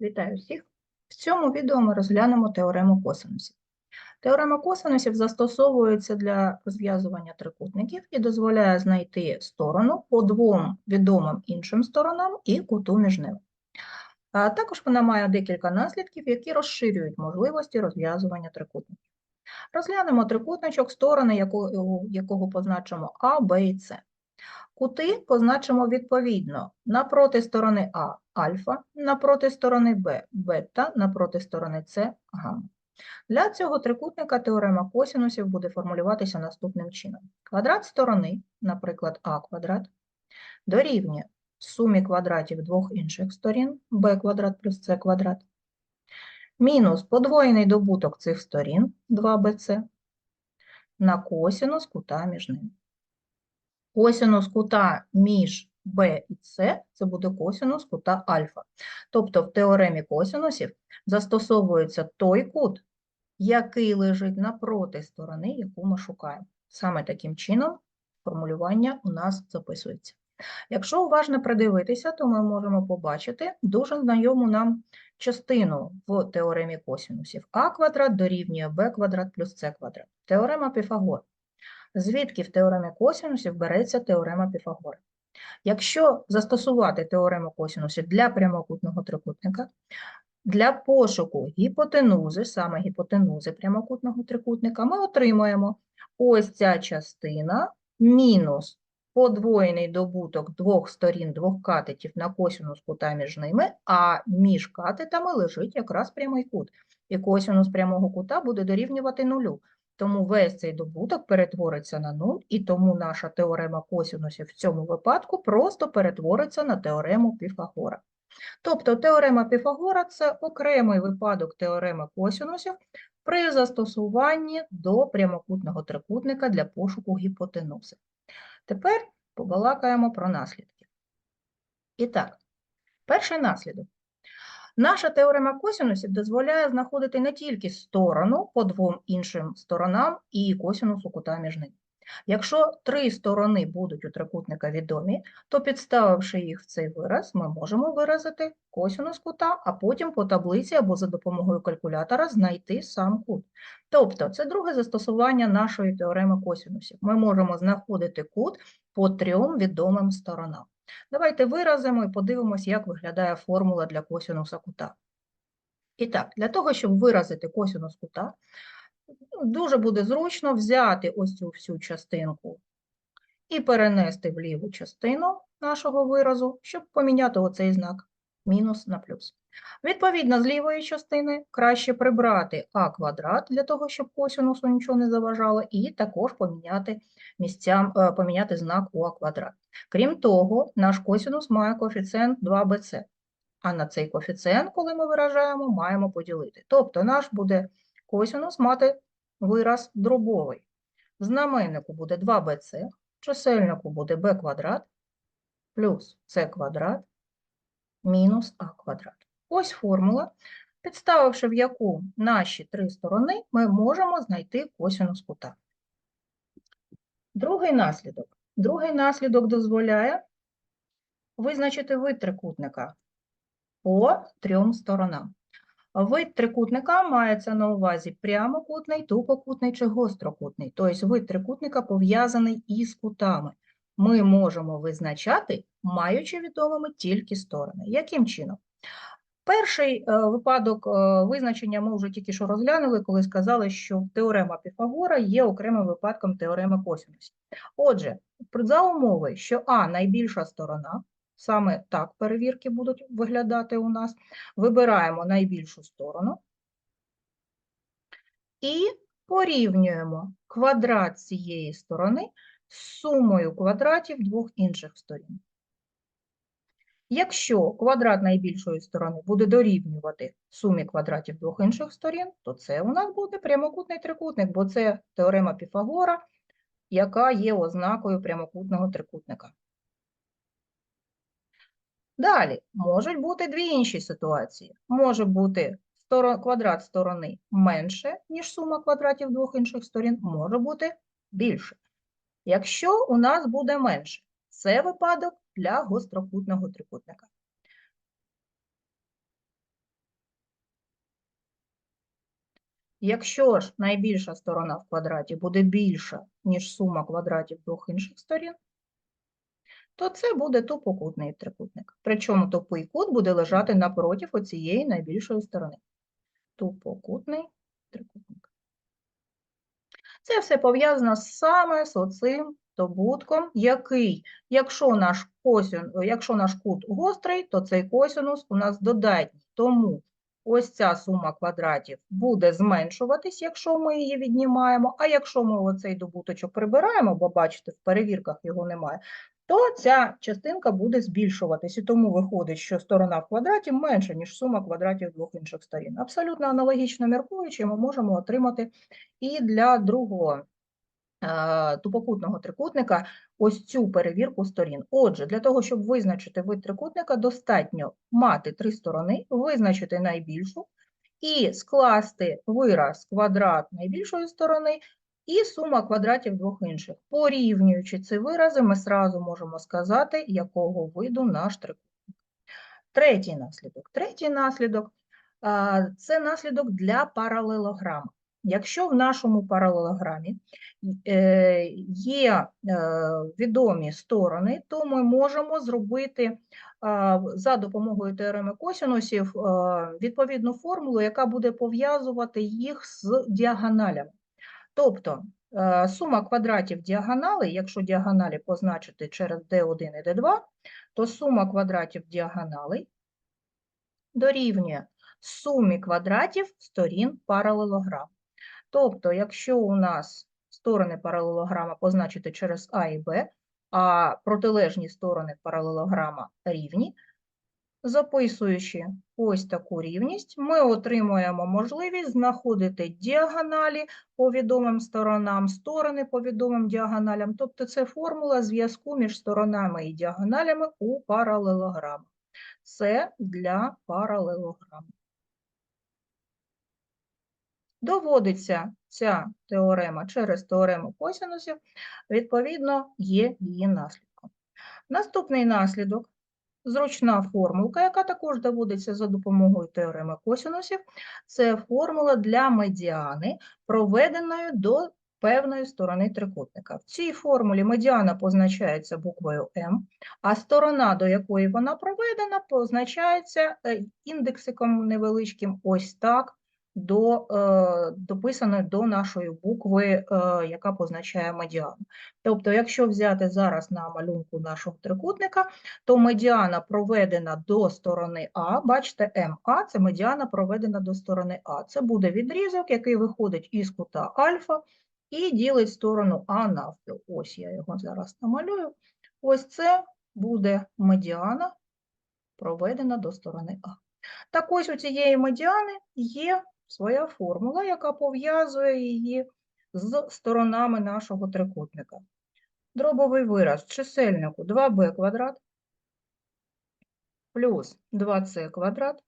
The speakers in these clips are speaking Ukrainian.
Вітаю всіх! В цьому відео ми розглянемо теорему косинусів. Теорема косинусів застосовується для розв'язування трикутників і дозволяє знайти сторону по двом відомим іншим сторонам і куту між ними. А також вона має декілька наслідків, які розширюють можливості розв'язування трикутників. Розглянемо трикутничок, сторони якого, якого позначимо А, Б і С. Кути позначимо відповідно напроти сторони А альфа, напроти сторони Б бета, напроти сторони С гамма. Для цього трикутника теорема косінусів буде формулюватися наступним чином. Квадрат сторони, наприклад, А квадрат, дорівнює сумі квадратів двох інших сторін b квадрат плюс c квадрат, мінус подвоєний добуток цих сторін 2bc на косінус кута між ними. Косінус кута між b і c – це буде косінус кута альфа. Тобто в теоремі косінусів застосовується той кут, який лежить напроти сторони, яку ми шукаємо. Саме таким чином формулювання у нас записується. Якщо уважно придивитися, то ми можемо побачити дуже знайому нам частину в теоремі косінусів. а квадрат дорівнює b квадрат плюс c квадрат. Теорема Піфагора. Звідки в теоремі косінусів береться теорема Піфагора? Якщо застосувати теорему косінусів для прямокутного трикутника, для пошуку гіпотенузи, саме гіпотенузи прямокутного трикутника, ми отримаємо ось ця частина мінус подвоєний добуток двох сторін двох катетів на косінус кута між ними, а між катетами лежить якраз прямий кут. І косінус прямого кута буде дорівнювати нулю. Тому весь цей добуток перетвориться на 0, і тому наша теорема косінусів в цьому випадку просто перетвориться на теорему Піфагора. Тобто теорема Піфагора – це окремий випадок теореми косінусів при застосуванні до прямокутного трикутника для пошуку гіпотенузи. Тепер побалакаємо про наслідки. І так, перший наслідок. Наша теорема косінусів дозволяє знаходити не тільки сторону по двом іншим сторонам і косінусу кута між ними. Якщо три сторони будуть у трикутника відомі, то підставивши їх в цей вираз, ми можемо виразити косінус кута, а потім по таблиці або за допомогою калькулятора знайти сам кут. Тобто це друге застосування нашої теореми косінусів. Ми можемо знаходити кут по трьом відомим сторонам. Давайте виразимо і подивимось, як виглядає формула для косінуса кута. І так, для того, щоб виразити косінус кута, дуже буде зручно взяти ось цю всю частинку і перенести в ліву частину нашого виразу, щоб поміняти оцей знак мінус на плюс. Відповідно, з лівої частини краще прибрати а квадрат для того, щоб косінусу нічого не заважало, і також поміняти, місцям, е, поміняти знак у а квадрат. Крім того, наш косінус має коефіцієнт 2bc, а на цей коефіцієнт, коли ми виражаємо, маємо поділити. Тобто наш буде косінус мати вираз дробовий. В знаменнику буде 2bc, в чисельнику буде b квадрат плюс c квадрат мінус а квадрат. Ось формула, підставивши в яку наші три сторони, ми можемо знайти косинус кута. Другий наслідок. Другий наслідок дозволяє визначити вид трикутника по трьом сторонам. Вид трикутника мається на увазі прямокутний, тупокутний чи гострокутний. Тобто вид трикутника пов'язаний із кутами. Ми можемо визначати, маючи відомими тільки сторони. Яким чином? Перший е, випадок е, визначення ми вже тільки що розглянули, коли сказали, що теорема Піфагора є окремим випадком теореми косинусів. Отже, за умови, що А найбільша сторона, саме так перевірки будуть виглядати у нас, вибираємо найбільшу сторону і порівнюємо квадрат цієї сторони сумою квадратів двох інших сторін. Якщо квадрат найбільшої сторони буде дорівнювати сумі квадратів двох інших сторін, то це у нас буде прямокутний трикутник, бо це теорема Піфагора, яка є ознакою прямокутного трикутника. Далі, можуть бути дві інші ситуації. Може бути квадрат сторони менше, ніж сума квадратів двох інших сторін, може бути більше. Якщо у нас буде менше, це випадок для гострокутного трикутника. Якщо ж найбільша сторона в квадраті буде більша, ніж сума квадратів двох інших сторін, то це буде тупокутний трикутник. Причому тупий кут буде лежати напротив оцієї найбільшої сторони. Тупокутний трикутник. Це все пов'язано саме з оцим добутком, який, якщо наш, косін, якщо наш кут гострий, то цей косинус у нас додатній. Тому ось ця сума квадратів буде зменшуватись, якщо ми її віднімаємо, а якщо ми оцей добуточок прибираємо, бо бачите, в перевірках його немає, то ця частинка буде збільшуватись. І тому виходить, що сторона в квадраті менша, ніж сума квадратів двох інших сторін. Абсолютно аналогічно міркуючи, ми можемо отримати і для другого е, тупокутного трикутника ось цю перевірку сторін. Отже, для того, щоб визначити вид трикутника, достатньо мати три сторони, визначити найбільшу і скласти вираз квадрат найбільшої сторони і сума квадратів двох інших. Порівнюючи ці вирази, ми сразу можемо сказати, якого виду наш трикутник. Третій наслідок. Третій наслідок це наслідок для паралелограми. Якщо в нашому паралелограмі е, є е, відомі сторони, то ми можемо зробити за допомогою теореми косінусів відповідну формулу, яка буде пов'язувати їх з діагоналями. Тобто е, сума квадратів діагоналей, якщо діагоналі позначити через d1 і d2, то сума квадратів діагоналей дорівнює сумі квадратів сторін паралелограму. Тобто, якщо у нас сторони паралелограма позначити через А і Б, а протилежні сторони паралелограма рівні, записуючи ось таку рівність, ми отримуємо можливість знаходити діагоналі по відомим сторонам, сторони по відомим діагоналям. Тобто це формула зв'язку між сторонами і діагоналями у паралелограмах. Це для паралелограму. Доводиться ця теорема через теорему косинусів, відповідно, є її наслідком. Наступний наслідок зручна формулка, яка також доводиться за допомогою теореми косинусів, це формула для медіани, проведеної до певної сторони трикутника. В цій формулі медіана позначається буквою М, а сторона, до якої вона проведена, позначається е, індексиком невеличким ось так до, е, дописаної до нашої букви, е, яка позначає медіану. Тобто, якщо взяти зараз на малюнку нашого трикутника, то медіана проведена до сторони А, бачите, МА це медіана проведена до сторони А. Це буде відрізок, який виходить із кута альфа і ділить сторону А навпіл. Ось я його зараз намалюю. Ось це буде медіана, проведена до сторони А. Так ось у цієї медіани є своя формула, яка пов'язує її з сторонами нашого трикутника. Дробовий вираз чисельнику 2b квадрат плюс 2c квадрат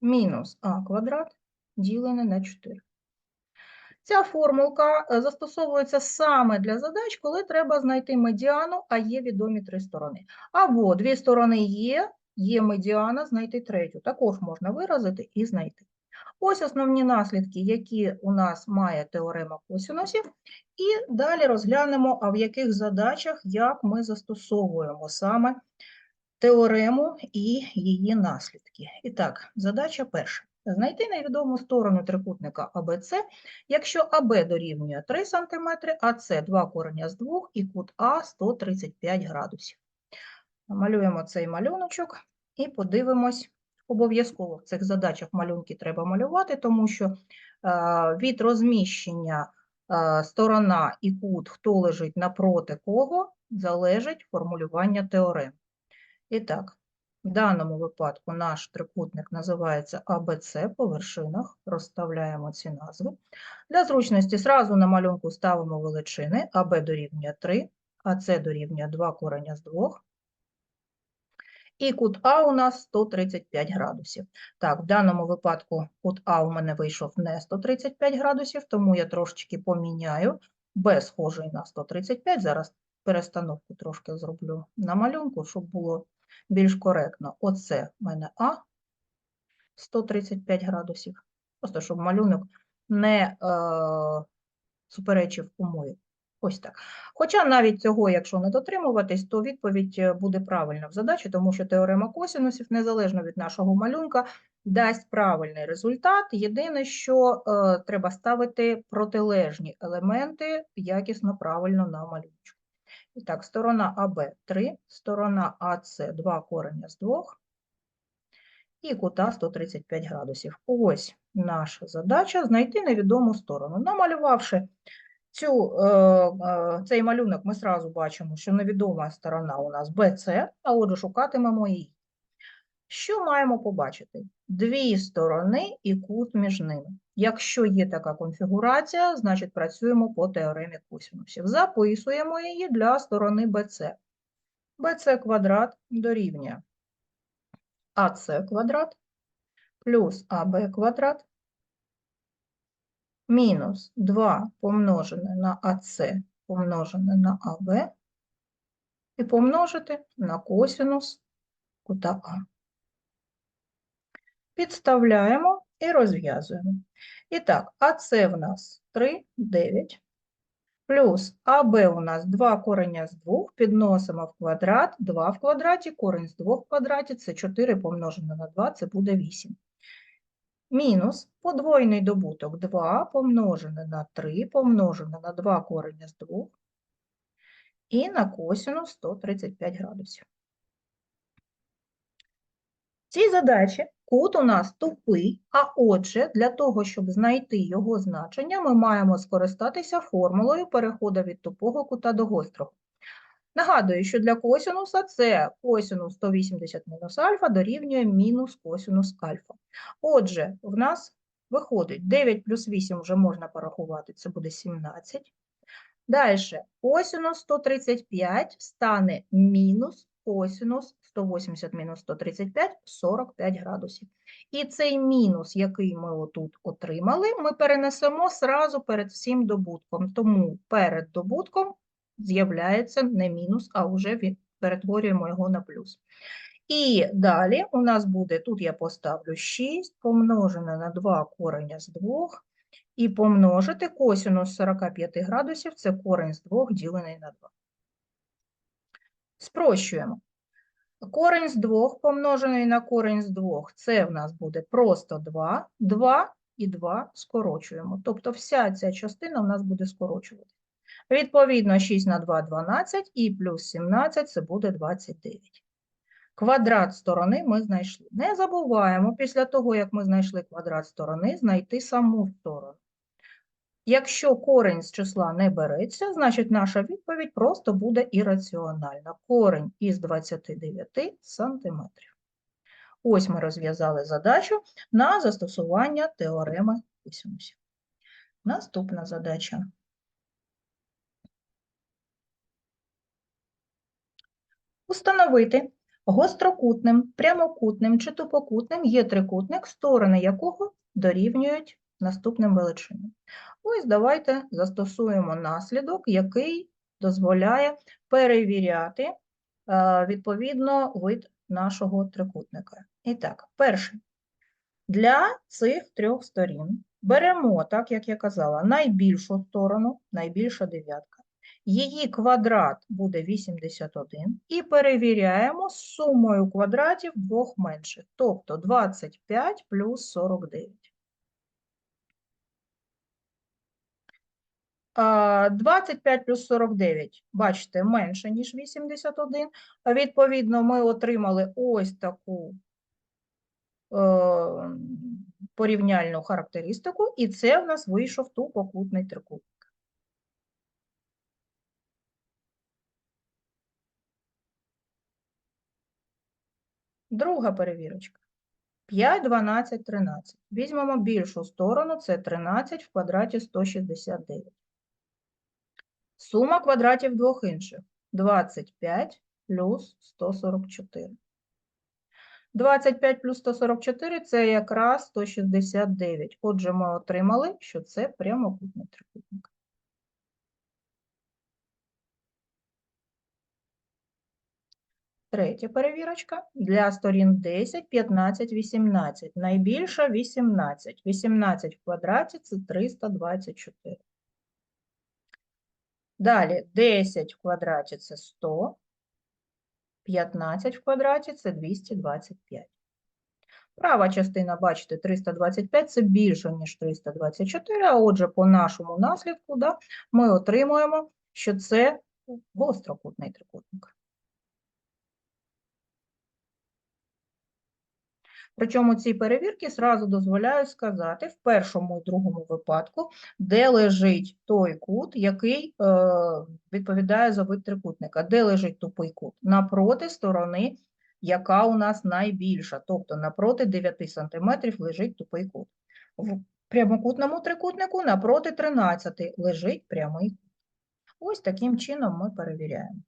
мінус а квадрат ділене на 4. Ця формулка е, застосовується саме для задач, коли треба знайти медіану, а є відомі три сторони. Або дві сторони є, є медіана, знайти третю. Також можна виразити і знайти. Ось основні наслідки, які у нас має теорема косинусів, і далі розглянемо, а в яких задачах як ми застосовуємо саме теорему і її наслідки. І так, задача перша. Знайти невідому сторону трикутника АБЦ, якщо АБ дорівнює 3 см, а С 2 корення з 2 і кут А 135 градусів. Малюємо цей малюночок і подивимось, Обов'язково в цих задачах малюнки треба малювати, тому що е, від розміщення е, сторона і кут, хто лежить напроти кого, залежить формулювання теорем. І так, в даному випадку наш трикутник називається АБЦ по вершинах, розставляємо ці назви. Для зручності зразу на малюнку ставимо величини АБ дорівнює 3, АС дорівнює 2 корення з 2, і кут А у нас 135 градусів. Так, в даному випадку кут А у мене вийшов не 135 градусів, тому я трошечки поміняю. Б схожий на 135. Зараз перестановку трошки зроблю на малюнку, щоб було більш коректно. Оце в мене А 135 градусів. Просто щоб малюнок не е, суперечив умові. Ось так. Хоча навіть цього, якщо не дотримуватись, то відповідь е, буде правильна в задачі, тому що теорема косінусів, незалежно від нашого малюнка, дасть правильний результат. Єдине, що е, треба ставити протилежні елементи якісно правильно на малюночку. І так, сторона АБ 3, сторона АС 2 корення з 2 і кута 135 градусів. Ось наша задача знайти невідому сторону. Намалювавши цю, е, е, цей малюнок, ми сразу бачимо, що невідома сторона у нас BC, а отже шукатимемо її. Що маємо побачити? Дві сторони і кут між ними. Якщо є така конфігурація, значить працюємо по теоремі косинусів. Записуємо її для сторони BC. BC квадрат дорівнює АС квадрат плюс АБ квадрат мінус 2 помножене на АС помножене на АБ і помножити на косинус кута А. Підставляємо і розв'язуємо. І так, АС в нас 3, 9, плюс АБ у нас 2 корення з 2, підносимо в квадрат, 2 в квадраті, корень з 2 в квадраті, це 4 помножене на 2, це буде 8. Мінус подвоєний добуток 2 помножене на 3 помножене на 2 корення з 2 і на косинус 135 градусів. В цій задачі кут у нас тупий, а отже, для того, щоб знайти його значення, ми маємо скористатися формулою переходу від тупого кута до гострого. Нагадую, що для косинуса це косинус 180 мінус альфа дорівнює мінус косинус альфа. Отже, в нас виходить 9 плюс 8 вже можна порахувати, це буде 17. Далі косинус 135 стане мінус косинус 180 мінус 135 – 45 градусів. І цей мінус, який ми отут отримали, ми перенесемо сразу перед всім добутком. Тому перед добутком з'являється не мінус, а вже перетворюємо його на плюс. І далі у нас буде, тут я поставлю 6 помножене на 2 корення з 2, і помножити косинус 45 градусів, це корень з 2 ділений на 2. Спрощуємо. Корень з 2 помножений на корень з 2, це в нас буде просто 2, 2 і 2 скорочуємо. Тобто вся ця частина в нас буде скорочувати. Відповідно, 6 на 2 – 12 і плюс 17 – це буде 29. Квадрат сторони ми знайшли. Не забуваємо, після того, як ми знайшли квадрат сторони, знайти саму сторону. Якщо корень з числа не береться, значить наша відповідь просто буде ірраціональна. Корень із 29 сантиметрів. Ось ми розв'язали задачу на застосування теореми косинусів. Наступна задача. Установити гострокутним, прямокутним чи тупокутним є трикутник, сторони якого дорівнюють наступним величинам. Ось давайте застосуємо наслідок, який дозволяє перевіряти е, відповідно вид нашого трикутника. І так, перше. Для цих трьох сторін беремо, так як я казала, найбільшу сторону, найбільша дев'ятка. Її квадрат буде 81 і перевіряємо з сумою квадратів двох менших, тобто 25 плюс 49. 25 плюс 49, бачите, менше, ніж 81. Відповідно, ми отримали ось таку е, порівняльну характеристику, і це в нас вийшов тупокутний трикутник. Друга перевірочка. 5, 12, 13. Візьмемо більшу сторону, це 13 в квадраті 169. Сума квадратів двох інших 25 плюс 144. 25 плюс 144 – це якраз 169. Отже, ми отримали, що це прямокутний трикутник. Третя перевірочка для сторін 10, 15, 18. Найбільша 18. 18 в квадраті це 324. Далі 10 в квадраті це 100. 15 в квадраті це 225. Права частина, бачите, 325 це більше, ніж 324, а отже, по нашому наслідку да, ми отримуємо, що це гострокутний трикутник. Причому ці перевірки зразу дозволяють сказати в першому і другому випадку, де лежить той кут, який е, відповідає за вид трикутника, де лежить тупий кут? Напроти сторони, яка у нас найбільша, тобто напроти 9 см лежить тупий кут. В прямокутному трикутнику напроти 13 лежить прямий кут. Ось таким чином ми перевіряємо.